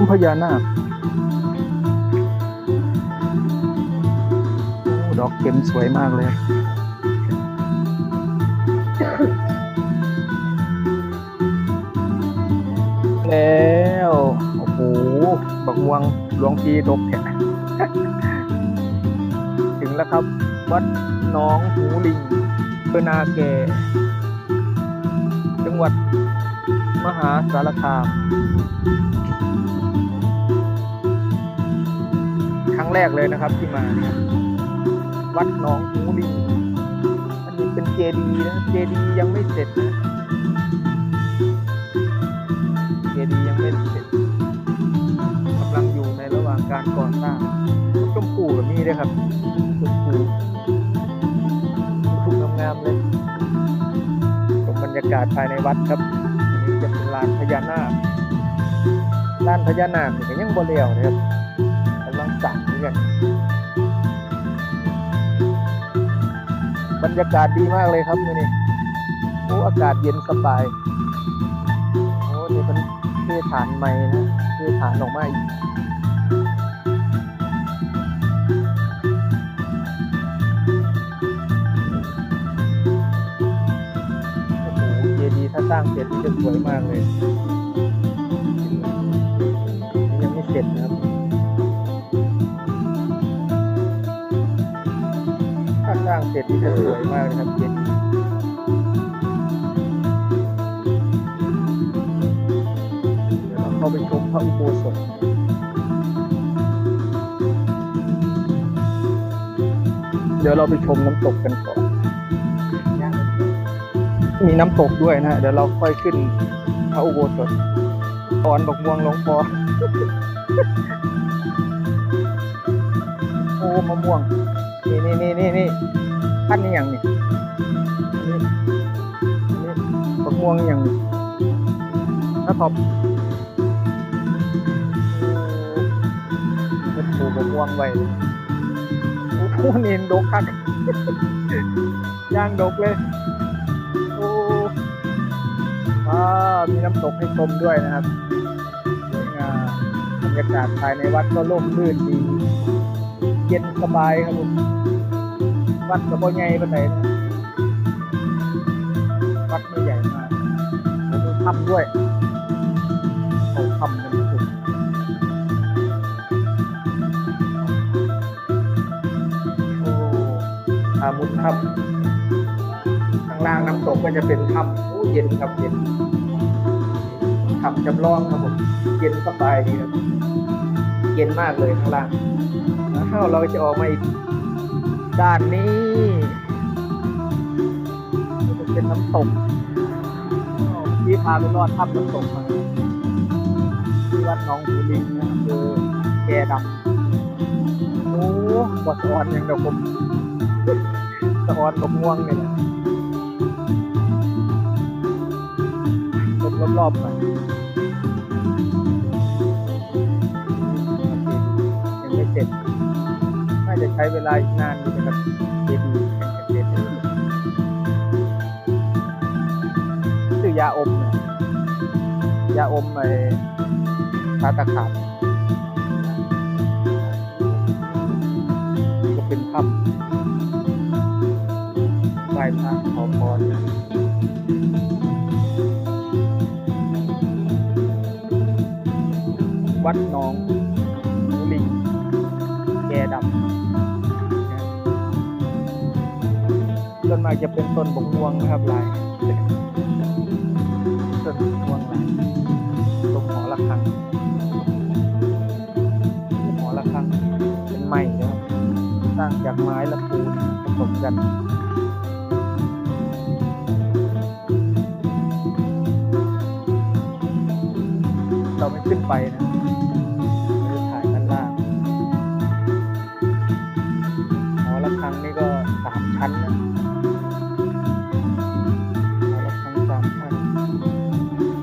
มพญานาคโอ้ดอกเข็มสวยมากเลยแล้วโอ้โหบักม่วงหลวงพีดกแท้ถึงแล้วครับ วัดหน้องหูลิงเพื่อนาแกจังหวัดมหาสารคาม งแรกเลยนะครับที่มาเนี่ยวัดหนองหูลิงอันนี้เป็นเจดีนะเจดียังไม่เสร็จนะเจดียังไม่เสร็จกำลังอยู่ในระหว่างการก่อสร้างชมพูแบบนี้ด้วยครับชมพูถูกงามๆเลยชมบรรยากาศภายในวัดครับอันนี้จะเป็นลานพญานาคลานพญานาคนี่ก็ยังบ่เลี้ยวนะครับ รรยากาศดีมากเลยครับนี้โอ้อากาศเย็นสบายโอ้นี่เป็นเทฐานใหม่นะเทฐานออกมาอีกโอ้โหเจดีย์ถ้าสร้างเสร็จจะสวยมากเลยางเสร็จนี่จะสวยมากเลยครับเจดีย์เดี๋ยวเราเข้าไปชมพระอุโบสถเดี๋ยวเราไปชมน้ำตกกันก่อน มีน้ำตกด้วยนะ เดี๋ยวเราค่อยขึ้นพระอุโบสถตอนดอกม่วงหลวงพอโอ้มะม่วง นี่นี่นี่นี่นี่ พันนี่อย่างนี่นี่นี่บักม่วงอย่างถ้าท็อเป็นปลูกบักม่วงไว้โอ้โหนี่ดกคักย่างดกเลยโอ้ว้ามีน้ำตกให้ชมด้วยนะครับสวยงามบรรยากาศภายในวัดก็ร่มรื่นดี เย็นสบายครับผม วัดก็บ่ใหญ่ปานใดนวัดไม่ใหญ่มากแล้วมีถ้ำด้วยเขาถ้ำกันสุดโอ้อามุดถ้ำข้างล่างน้ำตกก็จะเป็นถ้ำโอ้เย็นครับเย็นถ้ำจำลองครับผมเย็นสบายดีครับเย็นมากเลยข้างล่างแล้วเราจะออกมาอีก ด้านนี้จะเป็นน้ำตกที่พาไปรอดถ้ำน้ำตกมาที่วัดหนองหูลิงนะคือแกดำโอ้บอสออนอย่างเดียวผมสะออนกับม่วงเนี่ยละรอบรอบๆไปยังไม่เสร็จ ช้เวลาอีกนานนะครับเจดีย์แห่งเกษตรชื่อยาอมนะยาอมไอ้ชาตะขาบก็เป็นถ้ำไหว้พระขอพรวัดหนอง ส่วนมากจะเป็นต้นบกวงครับลายต้นบกวงลายตรงหอระฆังหอระฆังเป็นไม้ครับสร้างจากไม้และปูนผสมกันเราไม่ขึ้นไปนะชั้นนะ